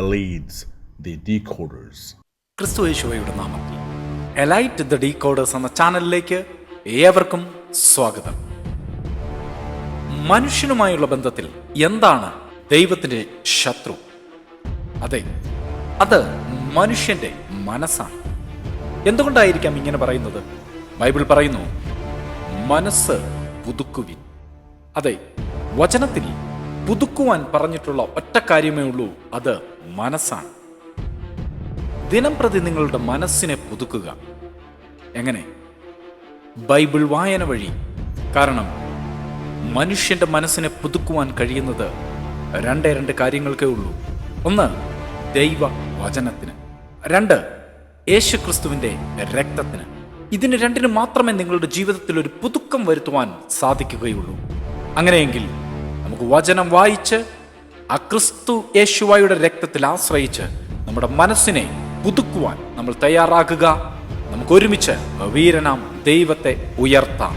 leads the decoders ക്രിസ്തു യേശുവയുടെ നാമത്തിൽ elite the decoders എന്ന ചാനലിലേക്ക് ഏവർക്കും സ്വാഗതം. മനുഷ്യനുമായുള്ള ബന്ധത്തിൽ എന്താണ് ദൈവത്തിന്റെ ശത്രു? അതെ അത് മനുഷ്യന്റെ മനസ്സാണ്. എന്തുകൊണ്ടായിരിക്കാം ഇങ്ങനെ പറയുന്നത്? ബൈബിൾ പറയുന്നു മനസ്സ് പുതുക്കുവിൻ. അതെ വചനത്തിൽ പുതുക്കുവാൻ പറഞ്ഞിട്ടുള്ള ഒറ്റ കാര്യമേ ഉള്ളൂ. അത് മനസ്സാണ്. ദിനം പ്രതി നിങ്ങളുടെ മനസ്സിനെ പുതുക്കുക. എങ്ങനെ? ബൈബിൾ വായന വഴി. കാരണം മനുഷ്യന്റെ മനസ്സിനെ പുതുക്കുവാൻ കഴിയുന്നത് രണ്ടേ രണ്ട് കാര്യങ്ങൾക്കേ ഉള്ളൂ. ഒന്ന് ദൈവ വചനത്തിന് രണ്ട് യേശുക്രിസ്തുവിന്റെ രക്തത്തിന്. ഇതിന് രണ്ടിന് മാത്രമേ നിങ്ങളുടെ ജീവിതത്തിൽ ഒരു പുതുക്കം വരുത്തുവാൻ സാധിക്കുകയുള്ളൂ. അങ്ങനെയെങ്കിൽ നമുക്ക് വചനം വായിച്ച് ആ ക്രിസ്തു യേശുവായുടെ രക്തത്തിൽ ആശ്രയിച്ച് നമ്മുടെ മനസ്സിനെ പുതുക്കുവാൻ നമ്മൾ തയ്യാറാക്കുക നമുക്ക് ഒരുമിച്ച് വീരനാം ദൈവത്തെ ഉയർത്താം.